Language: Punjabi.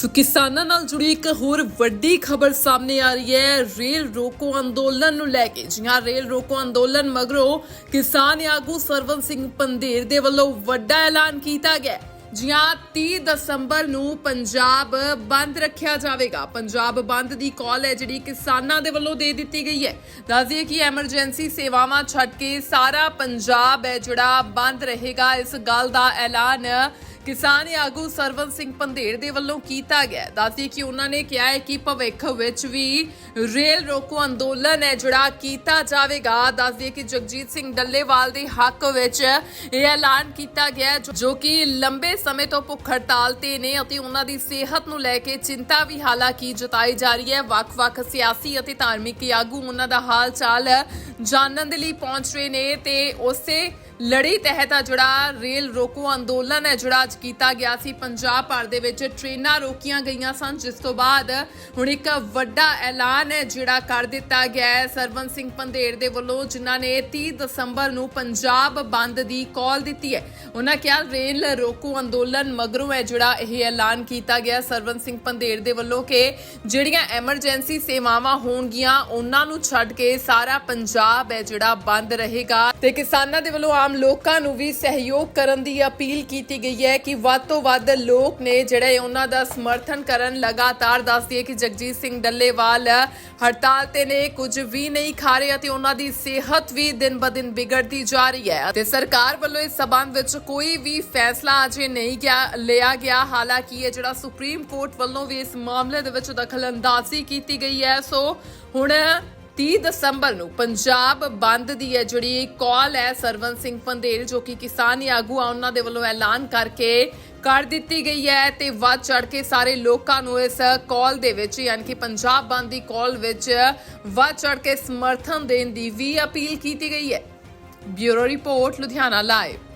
ਸੋ ਕਿਸਾਨਾਂ ਨਾਲ ਜੁੜੀ ਇੱਕ ਹੋਰ ਵੱਡੀ ਖਬਰ ਸਾਹਮਣੇ ਆ ਰਹੀ ਹੈ। ਰੇਲ ਰੋਕੋ ਅੰਦੋਲਨ ਨੂੰ ਲੈ ਕੇ। ਜੀ ਹਾਂ, ਰੇਲ ਰੋਕੋ ਅੰਦੋਲਨ ਮਗਰੋਂ ਕਿਸਾਨ ਆਗੂ ਸਰਵਨ ਸਿੰਘ ਪੰਧੇਰ ਦੇ ਵੱਲੋਂ ਵੱਡਾ ਐਲਾਨ ਕੀਤਾ ਗਿਆ। ਹੈ। ਜੀ ਹਾਂ 30 ਦਸੰਬਰ ਨੂੰ ਪੰਜਾਬ ਬੰਦ ਰੱਖਿਆ ਜਾਵੇਗਾ। ਪੰਜਾਬ ਬੰਦ ਦੀ ਕਾਲ ਹੈ ਜਿਹੜੀ ਕਿਸਾਨਾਂ ਦੇ ਵੱਲੋਂ ਦੇ ਦਿੱਤੀ ਗਈ ਹੈ। ਦੱਸਦੀਏ ਕਿ ਐਮਰਜੈਂਸੀ ਸੇਵਾਵਾਂ ਛੱਡ ਕੇ ਸਾਰਾ ਪੰਜਾਬ ਹੈ ਜਿਹੜਾ ਬੰਦ ਰਹੇਗਾ। ਇਸ ਗੱਲ ਦਾ ਐਲਾਨ ਕਿਸਾਨ ਆਗੂ ਸਰਵਨ ਸਿੰਘ ਪੰਧੇਰ ਦੇ ਵੱਲੋਂ ਕੀਤਾ ਗਿਆ ਦੱਸਦੀ ਕਿ ਉਹਨਾਂ ਨੇ ਕਿਹਾ ਹੈ ਕਿ ਭਵਿੱਖ ਵਿੱਚ ਵੀ ਰੇਲ ਰੋਕੋ ਅੰਦੋਲਨ ਹੈ, ਜਿਹੜਾ ਕੀਤਾ ਜਾਵੇਗਾ। ਦੱਸਦੀ ਕਿ ਜਗਜੀਤ ਸਿੰਘ ਡੱਲੇਵਾਲ ਦੇ ਹੱਕ ਵਿੱਚ ਇਹ ਐਲਾਨ ਕੀਤਾ ਗਿਆ ਜੋ- ਕਿ ਲੰਬੇ ਸਮੇਂ ਤੋਂ ਭੁੱਖ ਹੜਤਾਲ ਤੇ ਨੇ ਅਤੇ ਉਹਨਾਂ ਦੀ ਸਿਹਤ ਨੂੰ ਲੈ ਕੇ ਚਿੰਤਾ ਵੀ ਹਾਲਾਂਕਿ ਜਤਾਈ ਜਾ ਰਹੀ ਹੈ। ਵੱਖ-ਵੱਖ ਸਿਆਸੀ ਅਤੇ ਧਾਰਮਿਕ ਆਗੂ ਉਹਨਾਂ ਦਾ ਹਾਲ ਚਾਲ ਜਾਣਨ ਦੇ ਲਈ ਪਹੁੰਚ ਰਹੇ ਨੇ ਤੇ ਉਸੇ ਲੜੀ ਤਹਿਤ ਜਿਹੜਾ ਰੇਲ ਰੋਕੋ ਅੰਦੋਲਨ ਹੈ, ਜਿਹੜਾ ਅੱਜ ਕੀਤਾ ਗਿਆ ਸੀ। ਪੰਜਾਬ ਭਰ ਦੇ ਵਿੱਚ ਟ੍ਰੇਨਾਂ ਰੋਕੀਆਂ ਗਈਆਂ ਸਨ, ਜਿਸ ਤੋਂ ਬਾਅਦ ਹੁਣ ਇੱਕ ਵੱਡਾ ਐਲਾਨ ਹੈ ਜਿਹੜਾ ਕਰ ਦਿੱਤਾ ਗਿਆ ਹੈ। ਸਰਵਨ ਸਿੰਘ ਪੰਧੇਰ ਦੇ ਵੱਲੋਂ ਜਿਨ੍ਹਾਂ ਨੇ 30 ਦਸੰਬਰ ਨੂੰ ਪੰਜਾਬ ਬੰਦ ਦੀ ਕਾਲ ਦਿੱਤੀ ਹੈ, ਉਹਨਾਂ ਕਿਹਾ ਰੇਲ ਰੋਕੋ ਅੰਦੋਲਨ ਮਗਰੋਂ ਹੈ ਜਿਹੜਾ ਇਹ ਐਲਾਨ ਕੀਤਾ ਗਿਆ। ਸਰਵਨ ਸਿੰਘ ਪੰਧੇਰ ਦੇ ਵੱਲੋਂ ਕਿ ਜਿਹੜੀਆਂ ਐਮਰਜੈਂਸੀ ਸੇਵਾਵਾਂ ਹੋਣਗੀਆਂ, ਉਹਨਾਂ ਨੂੰ ਛੱਡ ਕੇ ਸਾਰਾ ਪੰਜਾਬ ਹੈ ਜਿਹੜਾ ਬੰਦ ਰਹੇਗਾ। ਤੇ ਕਿਸਾਨਾਂ ਦੇ ਵੱਲੋਂ ਆਮ ਲੋਕਾਂ ਨੂੰ ਵੀ ਸਹਿਯੋਗ ਕਰਨ ਦੀ ਅਪੀਲ ਕੀਤੀ ਗਈ ਹੈ ਕਿ ਵੱਧ ਤੋਂ ਵੱਧ ਲੋਕ ਨੇ ਜਿਹੜੇ ਉਹਨਾਂ ਦਾ ਸਮਰਥਨ ਕਰਨ ਲਗਾਤਾਰ ਦੱਸਦੀ ਹੈ ਕਿ ਜਗਜੀਤ ਸਿੰਘ ਡੱਲੇਵਾਲ ਹੜਤਾਲ ਤੇ ਨੇ ਕੁਝ ਵੀ ਨਹੀਂ ਖਾ ਰਹੇ ਅਤੇ ਉਹਨਾਂ ਦੀ ਸਿਹਤ ਵੀ ਦਿਨ ਬ ਦਿਨ ਵਿਗੜਦੀ ਜਾ ਰਹੀ ਹੈ ਤੇ ਸਰਕਾਰ ਵੱਲੋਂ ਇਸ ਸਬੰਧ ਵਿੱਚ ਕੋਈ ਵੀ ਫੈਸਲਾ ਅਜੇ ਨਹੀਂ ਗਿਆ, ਲਿਆ ਗਿਆ। ਹਾਲਾਂਕਿ ਇਹ ਜਿਹੜਾ ਸੁਪਰੀਮ ਕੋਰਟ ਵੱਲੋਂ ਵੀ ਇਸ ਮਾਮਲੇ ਦੇ ਵਿੱਚ ਦਖਲ ਅੰਦਾਜ਼ੀ ਕੀਤੀ ਗਈ ਹੈ। ਸੋ ਹੁਣ 30 ਦਸੰਬਰ ਨੂੰ ਪੰਜਾਬ ਬੰਦ ਦੀ ਹੈ ਜਿਹੜੀ ਕਾਲ ਹੈ ਸਰਵਨ ਸਿੰਘ ਪੰਧੇਰ ਜੋ ਕਿ ਕਿਸਾਨੀ ਆਗੂ ਆ, ਉਹਨਾਂ ਦੇ ਵੱਲੋਂ ਐਲਾਨ ਕਰਕੇ ਕਰ ਦਿੱਤੀ ਗਈ ਹੈ ਤੇ ਵੱਧ ਚੜ ਕੇ ਸਾਰੇ ਲੋਕਾਂ ਨੂੰ ਇਸ ਕਾਲ ਦੇ ਵਿੱਚ, ਯਾਨੀ ਕਿ ਪੰਜਾਬ ਬੰਦ ਦੀ ਕਾਲ ਵਿੱਚ ਵੱਧ ਚੜ ਕੇ ਸਮਰਥਨ ਦੇਣ ਦੀ ਵੀ ਅਪੀਲ ਕੀਤੀ ਗਈ ਹੈ। Bureau report, Ludhiana live.